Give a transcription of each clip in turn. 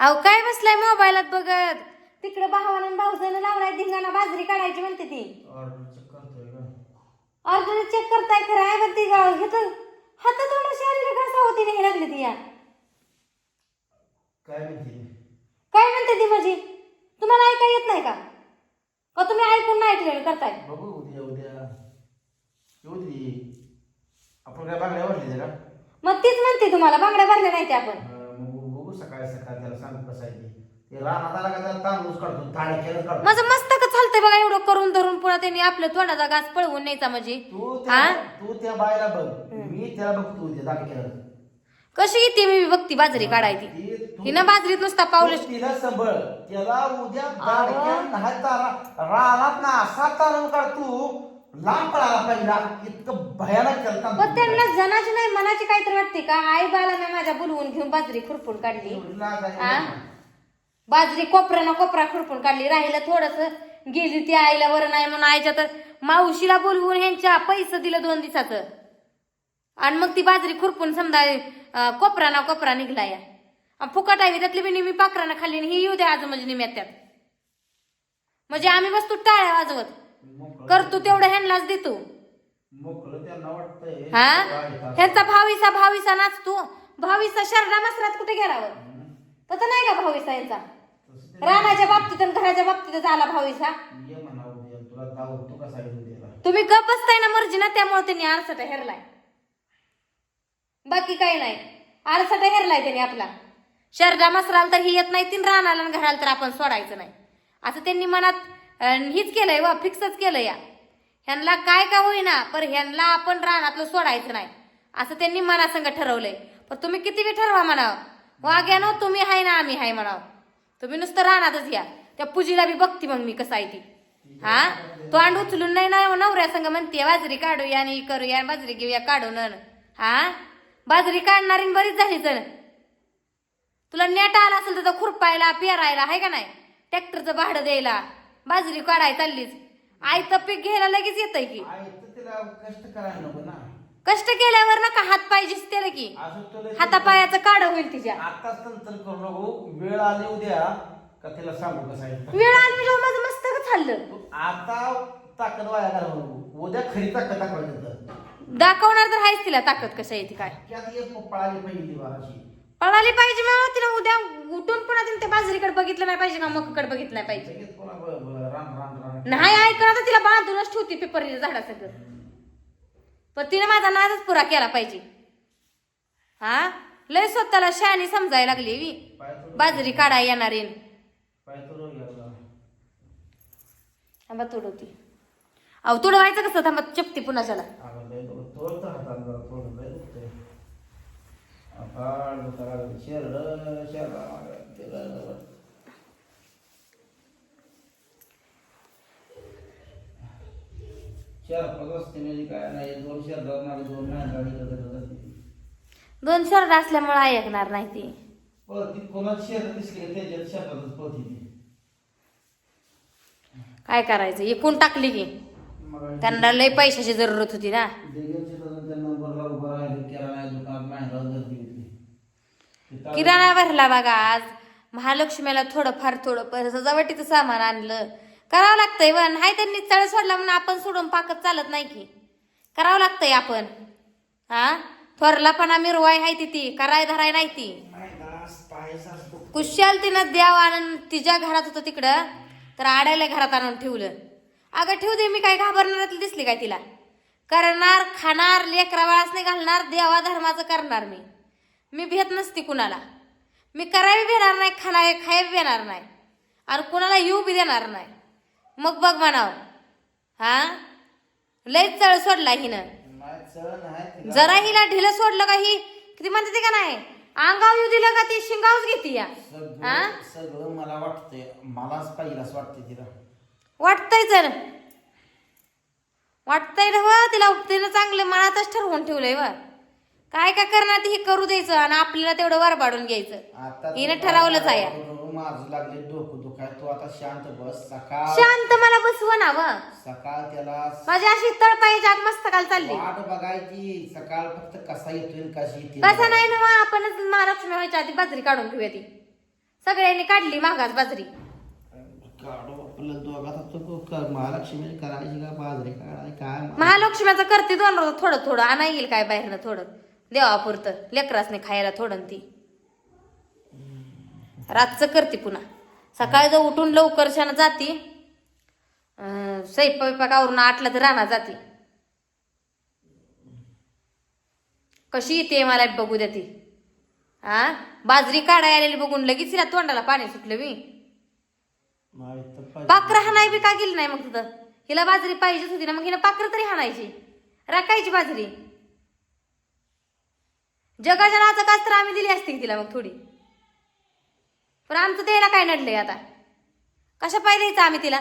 अहो काय बसलाय मोबाईलात बघत? तिकडे भावानं भाऊजानं लावलाय धिंगाणा बाजरी काढायची म्हणते ती. ऑर्डर चेक करतोय खरं आहे पण ती घेत हातात थोडं शरीर घासा होती नाही लागली ती या. काय म्हणते? काय म्हणते ती माझी? तुम्हाला ऐका येत नाही का? का तुम्ही ऐकून नाही ऐकलेलं करताय? बघू उद्या उद्या. येऊ दे. आपण काय बांगड्या का? मग तीच म्हणते तुम्हाला बांगड्या भरल्या नाही ते आपण. सकाळी सकाळी त्याला सांगू कसं आहे ते. ते रानात आला का त्याला तांदूळ काढतो केलं काढतो. माझं मस्तक चालतंय बघा एवढं करून धरून पुन्हा त्यांनी आपल्या तोंडाचा घास पळवून न्यायचा म्हणजे. तू हा? त्या तू त्या बायला बघ मी त्याला बघतो उद्या कशी येते मी बघती बाजरी काढायची? ती तू- हिनं बाजरीत नुसता पावलं तू तिला संभळ. त्याला उद्या दाडक्यात नाही तारा रानात ना असा तारण काढतो लांब पडायला पहिला इतकं भयानक केलं पण तांदूळ. त्यांना जनाची नाही मनाची काहीतरी वाटते का? आई बाला मी माझ्या बोलवून घेऊन बाजरी खुरपून काढली. हा? ना. बाजरी कोपऱ्यानं कोपरा खुरपून काढली. राहिलं थोडस गेली ती आईला वर नाही म्हणून आईच्या तर मावशीला बोलवून ह्यांच्या पैसे दिलं दोन दिवसाचं. आणि मग ती बाजरी खुरपून समजा कोपरा ना कोपरा निघला या. फुकट आहे त्यातली बी निमी पाखरानं खाल्ली आणि ही येऊ द्या आज म्हणजे निम्यात त्यात. म्हणजे आम्ही बसतो टाळ्या वाजवत. करतो तेवढं ह्यांनाच देतो मोकळं त्यांना वाटतंय. हा. ह्यांचा भावीसा भावीसा नाचतो भावीसा शरडा मसरात कुठे गेलावर? तसं नाही का भावीसा यांचा? ते- रानाच्या बाबतीत आणि घराच्या बाबतीत झाला भावीसा. ये म्हणा उद्या तुला दावतो कसा आहे उद्याला तुम्ही गप बसताय ना मर्जी ना त्यामुळे त्यांनी आरसाटा हेरलाय. बाकी काही नाही. आरसाटा हेरलाय त्यांनी आपला. शरडा मसराला तर ही येत नाही तीन रानाला आणि घराला तर आपण सोडायचं नाही. असं त्यांनी मनात आणि हीच केलंय वा फिक्सच केलं या. ह्यांना काय का होईना पर ह्यांना आपण रानातलं सोडायचं नाही. असं त्यांनी मनासंग ठरवलंय. पण तुम्ही किती बी ठरवा म्हणावं. वाग्या नो तुम्ही हाय ना आम्ही हाय म्हणावं. तुम्ही नुसतं रानातच या. त्या पूजीला बी बघती मग मी कसं आहे ती. हा? तोंड उचलून नाही ना नवऱ्या संग म्हणते बाजरी काढूया आणि करूया बाजरी घेऊया काढून हा? बाजरी काढणारी बरीच झाली तर तुला नेट आला असेल तर खुरपायला पेरायला आहे का नाही? ट्रॅक्टरचं भाडं द्यायला. बाजरी काढाय चाललीच. आई तर पीक घ्यायला लगेच येतंय की. आहे तर तिला कष्ट करायला नको ना. कष्ट केल्यावर ना का हात पाय त्याला की. असं तुला हातापायाचं काढ होईल तिच्या. आताच तंत्र करू नको. वेळ आली उद्या का तिला सांगू कसं आहे वेळ आली म्हणजे माझं मस्तक चाललं. तू आता ताकद वाया घालवू नको. उद्या खरी ताकद दाखवायची तर. दाखवणार तर आहेच तिला ताकद कसं येते काय. त्यात एक पळाली वाराची पळाली पाहिजे मग तिला उद्या उठून पुन्हा तिने त्या बाजरीकडे बघितलं नाही पाहिजे का मकडे बघितलं नाही पाहिजे. लगेच रान रान रान. नाही ऐकलं तर तिला बांधूनच ठेवते पेपरच्या झाडासगळं पण तिने माझा नादच पुरा केला पाहिजे. हा? लय स्वतःला शहाणी समजायला लागली तुडव बाजरी काढाय येणार येईन. थांबा तुडवती. अहो तुडवायचं कसं? थांबा चपती पुन्हा चला. अगं लय दुख- तोडतं हाताला जरा थोडं लय दुखतंय. आता दुखायला लागलं. शेरडं, शेरडं मागं, तिकडं. चार काय नाही. दोन मागे दोन नाही गाडी करत दोन शर्ट असल्यामुळे ऐकणार नाही ती. पळती कोणाची शेरड दिसली का त्याच्यात शेतातच पळती ती. काय करायचं? एकूण टाकली की. त्यांना लय पैशाची जरूरत होती ना. किराणा भरला बघा आज. महालक्ष्मीला थोडं फार थोडं सजावटीचं सामान आणलं. करावं लागतंय वन हाय त्यांनी चळ सोडला म्हणून आपण सोडून पाकत चालत नाही की. करावं लागतंय आपण. हा? थोरलापणा मिरवाय हाय ती ती कराय धराय नाही ती. कुशाल तिनं द्याव आणून तिच्या घरात होतं तिकडं तर आडायला घरात आणून ठेवलं. अगं ठेवू दे मी काय घाबरणार दिसली काय तिला. करणार खाणार लेकरा नाही घालणार देवा धर्माचं करणार मी. मी भेट नसते कुणाला. मी करायला भेणार नाही खाणार खायबी भेणार नाही. आणि कुणाला येऊ बी देणार नाही. मग बघ म्हणाव. हा? लयच चळ सोडला हिनं. जरा हिला ढिलं सोडलं का ही? किती म्हणते ते का नाही? अंगाव येऊ दिलं का ती? शिंगावच घेते या. हा? सगळं मला वाटतंय. मलाच पाहिजे असं वाटतंय तिला. वाटतंय तर वाटतंय ना व तिला तिनं चांगलं मनातच ठरवून ठेवलंय व. काय काय करणार ती? हे करू द्यायचं आणि आपल्याला तेवढं वरबाडून घ्यायचं. हिनं ठरवलंच आहे. माझं लागले डोकं दुखाय तू आता शांत बस. सकाळ शांत मला बसव ना व. सकाळ त्याला माझी अशी तळपायची आग मस्त काल चालली. वाट बघायची सकाळ फक्त कसा येतोय आणि कशी येते कसं नाही ना व आपणच महालक्ष्मी व्हायच्या आधी बाजरी काढून घेऊया ती. सगळ्यांनी काढली मागास बाजरी. काढू आपलं दोघात तो क- महालक्ष्मी करायची का बाजरी काय महालक्ष्मीचं करते दोन रोज थोडं थोडं. आणा येईल काय बाहेरनं थोडं. देवापुरतं. लेकरासने खायला थोडं ती. रातचं करते पुन्हा. सकाळी जर उठून लवकर शान जाती अं, स्वयंपाक आवरून आठला तर राहणार जाते. कशी येते मला बघू द्या ती. हा बाजरी काढाय आलेली बघून लगेच तिला तोंडाला पाणी सुटलं मी. पाखरं हाणाय बी का गेली नाही मग तिथं? हिला बाजरी पाहिजेच होती ना मग हिला पाखरं तरी हाणायची. राखायची बाजरी. जगाच्या नाचा तर आम्ही दिली असती तिला मग थोडी. पण आमचं द्यायला काय नडलंय आता? कशा पाय द्यायचं आम्ही तिला?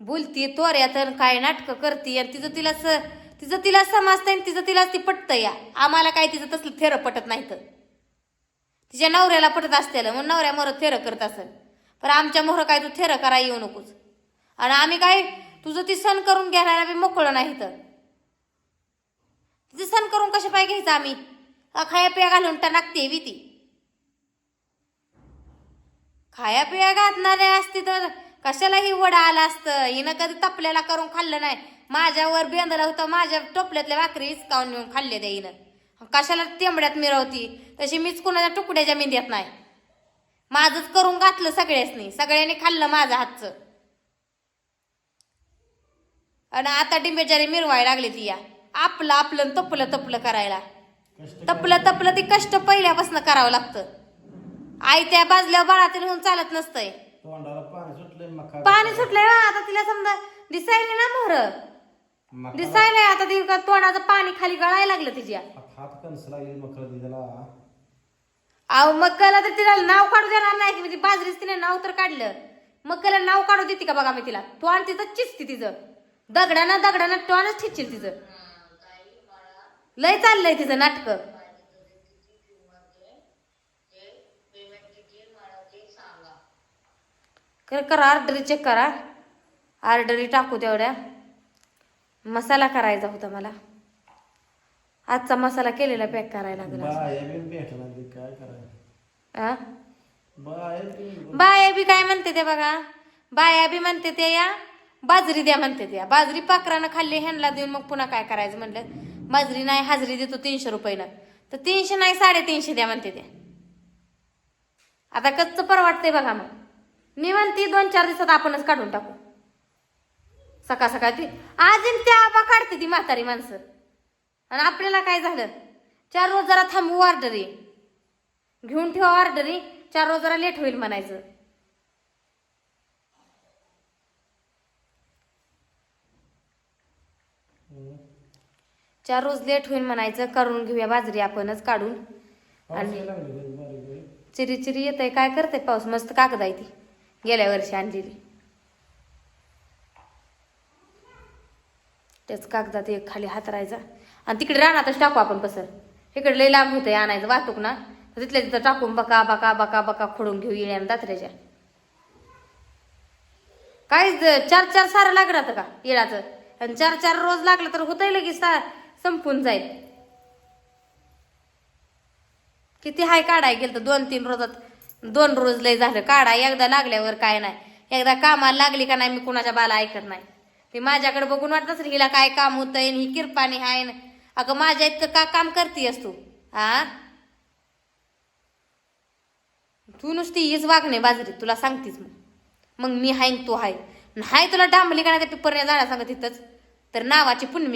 बोलती तोऱ्या तर काय नाटकं करते आणि तिचं तिला स तिचं तिला समजतंय आणि तिचं तिला ती पटतं या आम्हाला काय तिचं तसलं थेरं पटत नाही तर तिच्या नवऱ्याला पटत असतेला मग नवऱ्या मोर थेरं करत असेल. पण आमच्या मोहर काय तू थेरं करा येऊ नकोस. आणि आम्ही काय तुझं ती सण करून घ्यायला बी मोकळं नाही तर तिचं सण करून कशा पाय घ्यायचं आम्ही? खाया पिया घालून टाकते बी ती. खाया पिया घातणारे असते तर. कशालाही वडा आला असतं. हिनं कधी तपल्याला करून खाल्लं नाही. माझ्यावर बेंदलं होतं. माझ्या टोपल्यातल्या भाकरी हिसकावून नेऊन खाल्ले त्या हिनं. कशाला तेंबड्यात मिरवती? तशी मीच कुणाच्या तुकड्याच्या मेंद्यात नाही. माझंच करून घातलं सगळ्यासनी. सगळ्यांनी खाल्लं माझं हातचं. आणि आता डिंबेजारी मिरवायला लागली ती या. आपलं आपलं तपलं तपलं करायला. तपलं तपलं ती कष्ट पहिल्यापासून करावं लागतं. आई त्या बाजल्यावर बाळातील होऊन चालत नसतंय. तोंडाला पाणी सुटलंय मका पाणी सुटलंय हो, आता तिला समजा दिसायला ना मोहर. मका- दिसायला आता ती का तोंडाचं पाणी खाली गळायला लागलं तिच्या. हात कणस लागली मकर दिला अहो मक्काला तर तिला नाव काढू देणार नाही की ती बाजरीच तिने नाव तर काढलं. मक्काला नाव काढू देते का बघा मी तिला. तोंड तिचं चिसते तिचं. दगडानं दगडानं तोंडच ठिचिल तिचं. लय चाललंय तिचं नाटक. कर करा ऑर्डरी चेक करा. ऑर्डरी टाकू तेवढ्या. मसाला करायचा होता मला. आजचा मसाला केलेला पॅक करायला लागला. बाया बी काय म्हणते ते बघा. बाया बी म्हणते ते या. बाजरी द्या म्हणते त्या बाजरी पाखरानं खाल्ली ह्यांना देऊन मग पुन्हा काय करायचं म्हणलं? बाजरी नाही हाजरी देतो तीनशे रुपयानं. तर तीनशे नाही साडेतीनशे द्या म्हणते त्या आता कच्च परवाडतंय बघा मग. मी म्हणते दोन चार दिवसात आपणच काढून टाकू. सकाळ सकाळ ती. अजून त्या आबा काढते ती म्हातारी माणसं. आणि आपल्याला काय झालं? चार रोज जरा थांबू ऑर्डरी घेऊन ठेवा ऑर्डरी चार रोज जरा लेट होईल म्हणायचं. चार रोज लेट होईल म्हणायचं. करून घेऊया बाजरी आपणच काढून. आणि चिरी चिरी येत आहे काय करते पाऊस? मस्त कागद आहे ती. गेल्या वर्षी आणलेली. त्याच कागदात एक खाली हातरायचा आणि तिकडे रानातच टाकू आपण पसर. इकडे लई लांब होतं आणायचं वाहतूक ना. तर तिथल्या तिथं टाकून बका बका बका बका खोडून घेऊ येण्या दात्र्याच्या काय चार चार सारं लागणार का येळाचं? आणि चार चार रोज लागलं तर होतंय लगेच सा संपून जाईल. किती हाय काढाय गेलं तर दोन तीन रोजात. दोन रोज लय झालं. काढा एकदा लागल्यावर काय नाही. एकदा कामाला लागली का नाही मी कुणाच्या बाला ऐकत नाही. ते माझ्याकडे बघून वाटतच हिला काय काम होतंय ही किरपाणी हाय न. अगं माझ्या इतकं का काम करतीयस तू? हा तू नुसती हीच वागणे बाजरी तुला सांगतीस मग मग मी हाय तू हाय. नाही तुला डांबली का नाही त्या पिपरच्या झाडा सांगत तिथंच? तर नावाची पुण्य